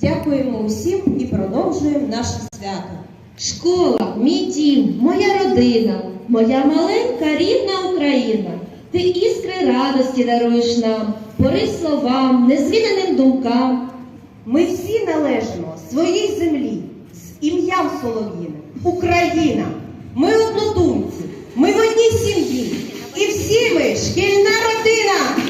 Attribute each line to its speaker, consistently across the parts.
Speaker 1: Дякуємо усім і продовжуємо наше свято.
Speaker 2: Школа, мій дім, моя родина, моя маленька рідна Україна. Ти іскри радості даруєш нам, порив словам, незвіданим думкам.
Speaker 1: Ми всі належимо своїй землі з ім'ям Солов'їним. Україна. Ми однодумці, ми в одній сім'ї. І всі ми шкільна родина.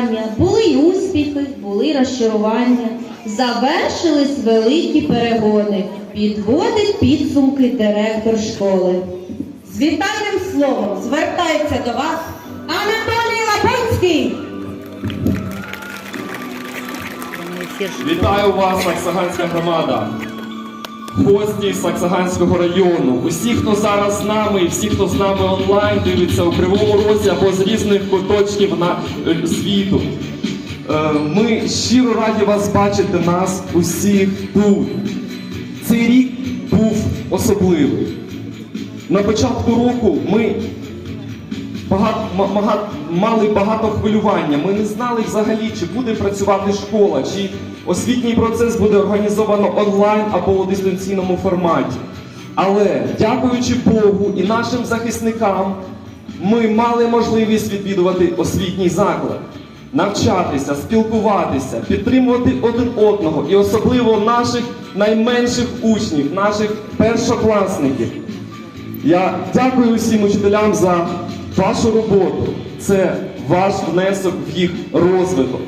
Speaker 2: Навчання, були й успіхи, були розчарування, завершились великі перегони, підводить підсумки директор школи.
Speaker 1: З вітальним словом звертається до вас Анатолій Лапинський.
Speaker 3: Вітаю вас, Саксаганська громада, гості Саксаганського району, усі, хто зараз з нами, і всі, хто з нами онлайн дивиться у Кривому Розі або з різних куточків на е, світу. Е, Ми щиро раді вас бачити, нас усіх тут. Цей рік був особливий. На початку року ми багато, ма- мали багато хвилювання. Ми не знали взагалі, чи буде працювати школа, чи освітній процес буде організовано онлайн або у дистанційному форматі. Але дякуючи Богу і нашим захисникам, ми мали можливість відвідувати освітній заклад, навчатися, спілкуватися, підтримувати один одного і особливо наших найменших учнів, наших першокласників. Я дякую усім учителям за вашу роботу. Це ваш внесок в їх розвиток.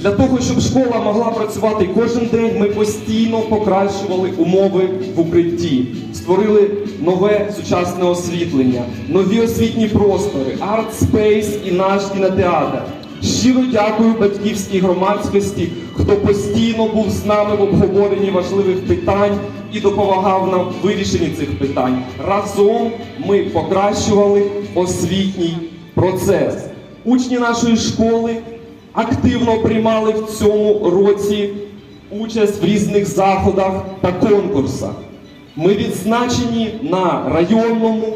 Speaker 3: Для того, щоб школа могла працювати кожен день, ми постійно покращували умови в укритті, створили нове сучасне освітлення, нові освітні простори, арт-спейс і наш кінотеатр. Щиро дякую батьківській громадськості, хто постійно був з нами в обговоренні важливих питань і допомагав нам в вирішенні цих питань. Разом ми покращували освітній процес. Учні нашої школи активно приймали в цьому році участь в різних заходах та конкурсах. Ми відзначені на районному,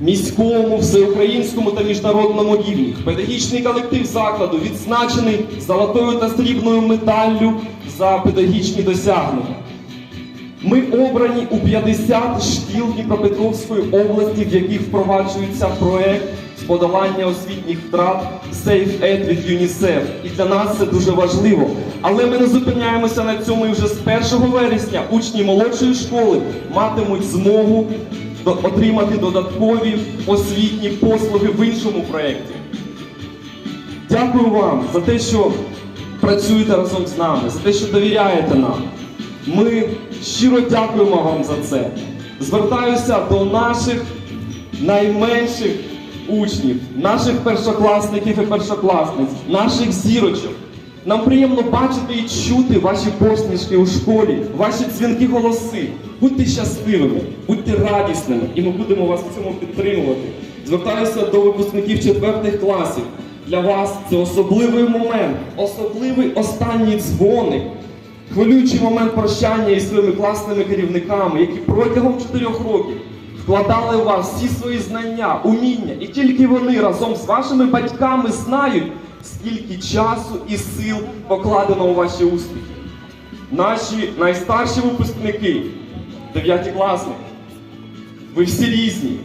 Speaker 3: міському, всеукраїнському та міжнародному рівні. Педагогічний колектив закладу відзначений золотою та срібною медаллю за педагогічні досягнення. Ми обрані у 50 шкіл Дніпропетровської області, в яких впроваджується проект з подолання освітніх втрат Safe Ed від ЮНІСЕФ. І для нас це дуже важливо. Але ми не зупиняємося на цьому і вже з 1 вересня учні молодшої школи матимуть змогу отримати додаткові освітні послуги в іншому проєкті. Дякую вам за те, що працюєте разом з нами, за те, що довіряєте нам. Ми щиро дякуємо вам за це. Звертаюся до наших найменших учнів, наших першокласників і першокласниць, наших зірочок. Нам приємно бачити і чути ваші посмішки у школі, ваші дзвінки голоси. Будьте щасливими, будьте радісними, і ми будемо вас в цьому підтримувати. Звертаюся до випускників четвертих класів. Для вас це особливий момент, особливий останній дзвоник. Хвилюючий момент прощання із своїми класними керівниками, які протягом чотирьох років вкладали у вас всі свої знання, уміння, і тільки вони разом з вашими батьками знають, скільки часу і сил покладено у ваші успіхи. Наші найстарші випускники, дев'ятикласники, ви всі різні,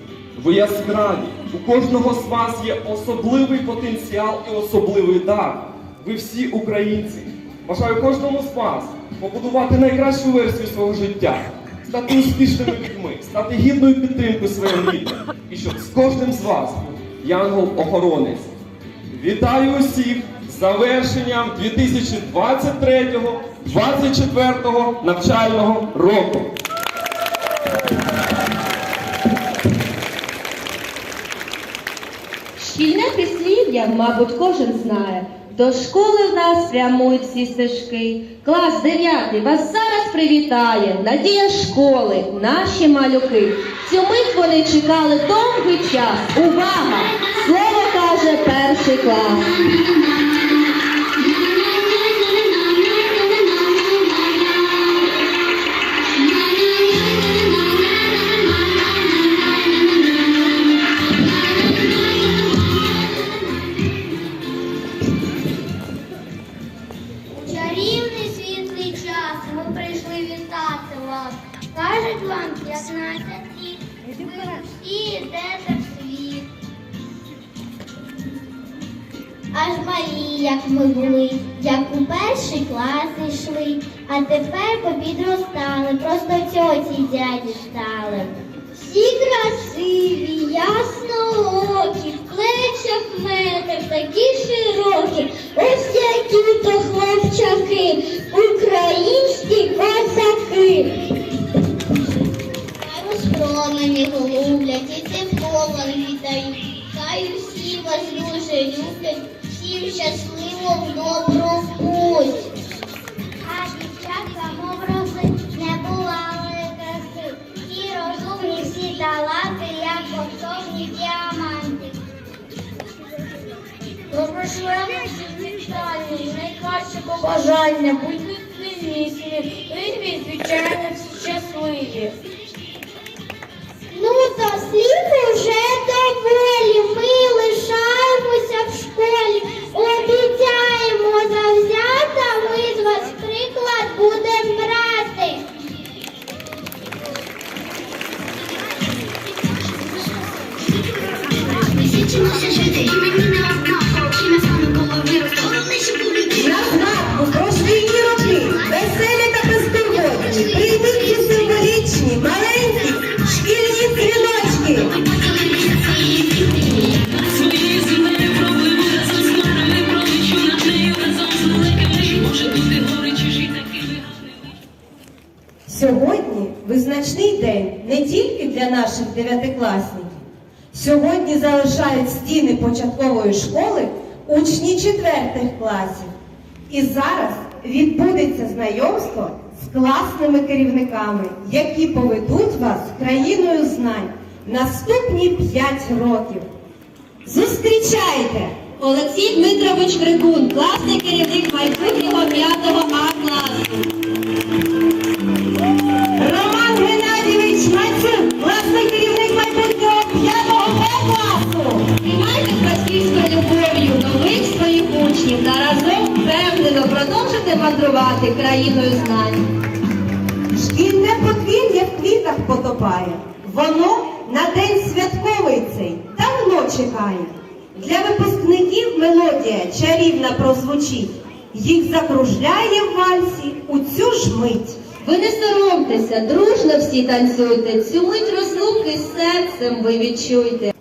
Speaker 3: ви яскраві. У кожного з вас є особливий потенціал і особливий дар. Ви всі українці. Бажаю кожному з вас побудувати найкращу версію свого життя, стати успішними людьми, стати гідною підтримкою своїм рідним. І щоб з кожним з вас янгол-охоронець. Вітаю усіх з завершенням 2023-2024 навчального року.
Speaker 2: Шкільне прислів'я, мабуть, кожен знає. До школи в нас прямують всі стежки. Клас дев'ятий вас зараз привітає. Надія школи, наші малюки. Цю мить вони чекали довгий час. Увага! Слово каже перший клас.
Speaker 4: Кажуть вам 15 літ, ви всі йдете світ. Аж малі, як ми були, як у перший клас йшли, а тепер попідростали, просто тьоті й дяді стали. Всі красиві, ясноокі, в плечах метр, такі широкі, ось які то хлопчаки, українські козаки. Хай голублять і тепло вітають. Хай усі вас дуже люблять, всім щасливо в добру путь. А дівчатка, мов рози, не бували краси. Всі розумні, всі таланти, як коштовні діаманти.
Speaker 5: Розпочнемо всі вітання, найкраще побажання, будьте сильніші, ви звичайно щасливі.
Speaker 4: То уже доволі. Ми лишаємося в школі. Обіцяємо завзято,
Speaker 1: Сьогодні визначний день не тільки для наших дев'ятикласників. Сьогодні залишають стіни початкової школи учні четвертих класів. І зараз відбудеться знайомство з класними керівниками, які поведуть вас країною знань наступні 5 років. Зустрічайте!
Speaker 2: Олексій Дмитрович Крикун, класний керівник майбутнього 5 А класу. країною знань.
Speaker 1: Шкільне подвір'я в квітах потопає, воно на день святковий цей давно чекає. Для випускників мелодія чарівна прозвучить, їх закружляє в вальсі у цю ж мить.
Speaker 2: Ви не соромтеся, дружно всі танцюйте, цю мить розлуки серцем ви відчуйте.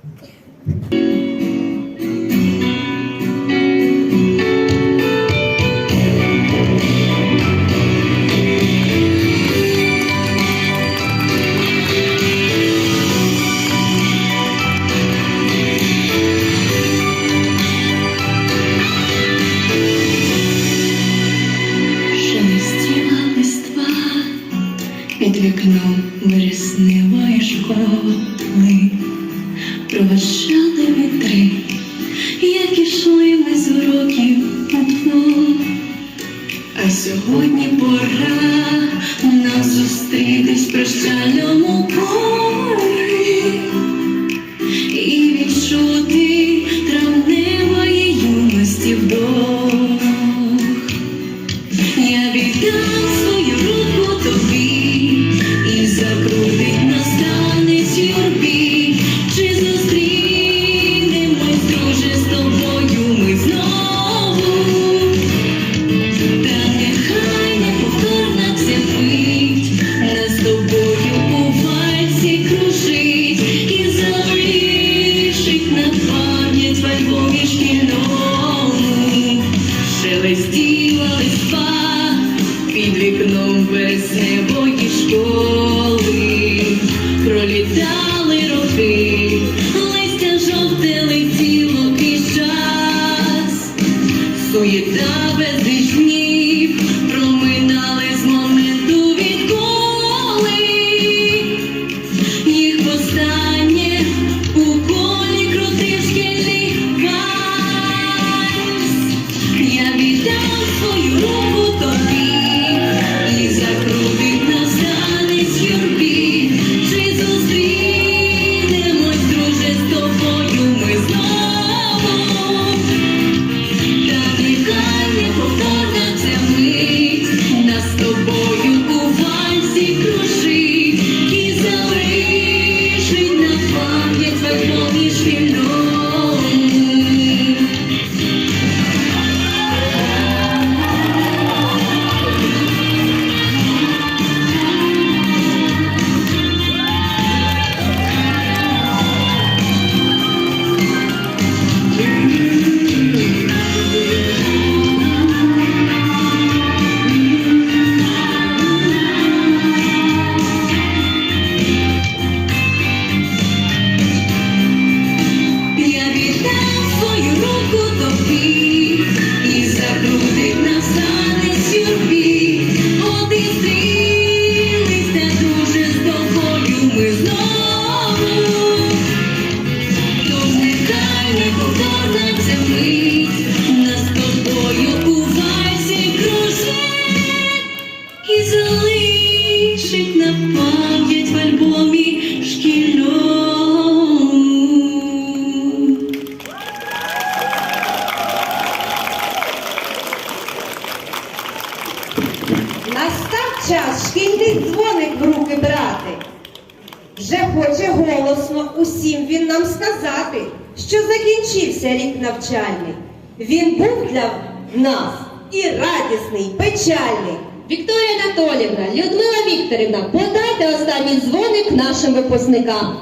Speaker 1: сказати, що закінчився рік навчальний. Він був для нас і радісний, і печальний.
Speaker 2: Вікторія Анатолівна, Людмила Вікторівна, подайте останній дзвоник нашим випускникам.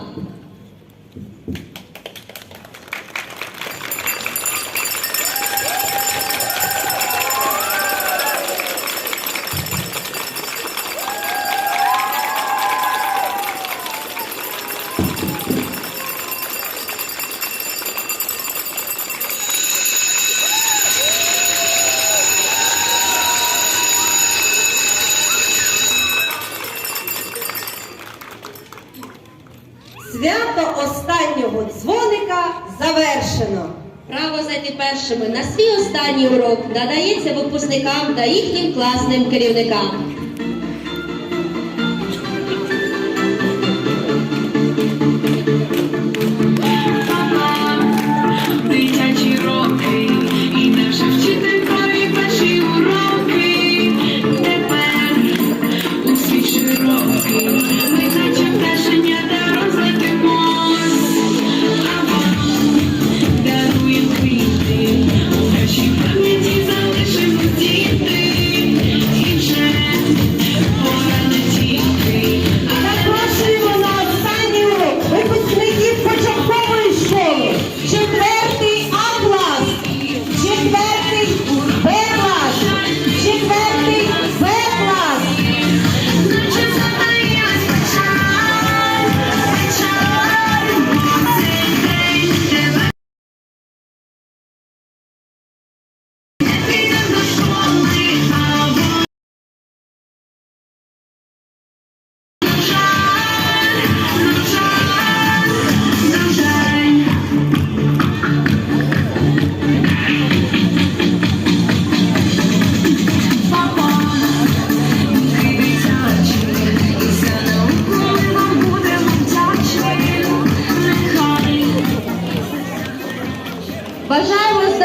Speaker 1: Свято останнього дзвоника завершено.
Speaker 2: Право зайти першими на свій останній урок надається випускникам та їхнім класним керівникам.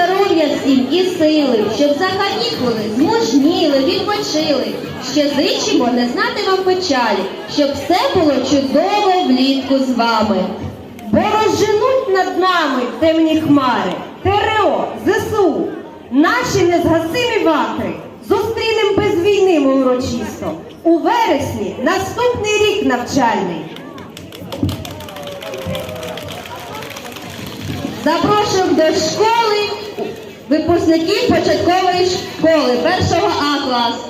Speaker 6: Здоров'я всім і сили, щоб за канікули змужніли, відпочили. Ще зичимо не знати вам печалі, щоб все було чудово влітку з вами.
Speaker 1: Бо розженуть над нами темні хмари, ТРО, ЗСУ, наші незгасимі вахри. Зустрінем без війни ми урочисто. У вересні наступний рік навчальний.
Speaker 6: Запрошуємо до школи випускників початкової школи першого А класу.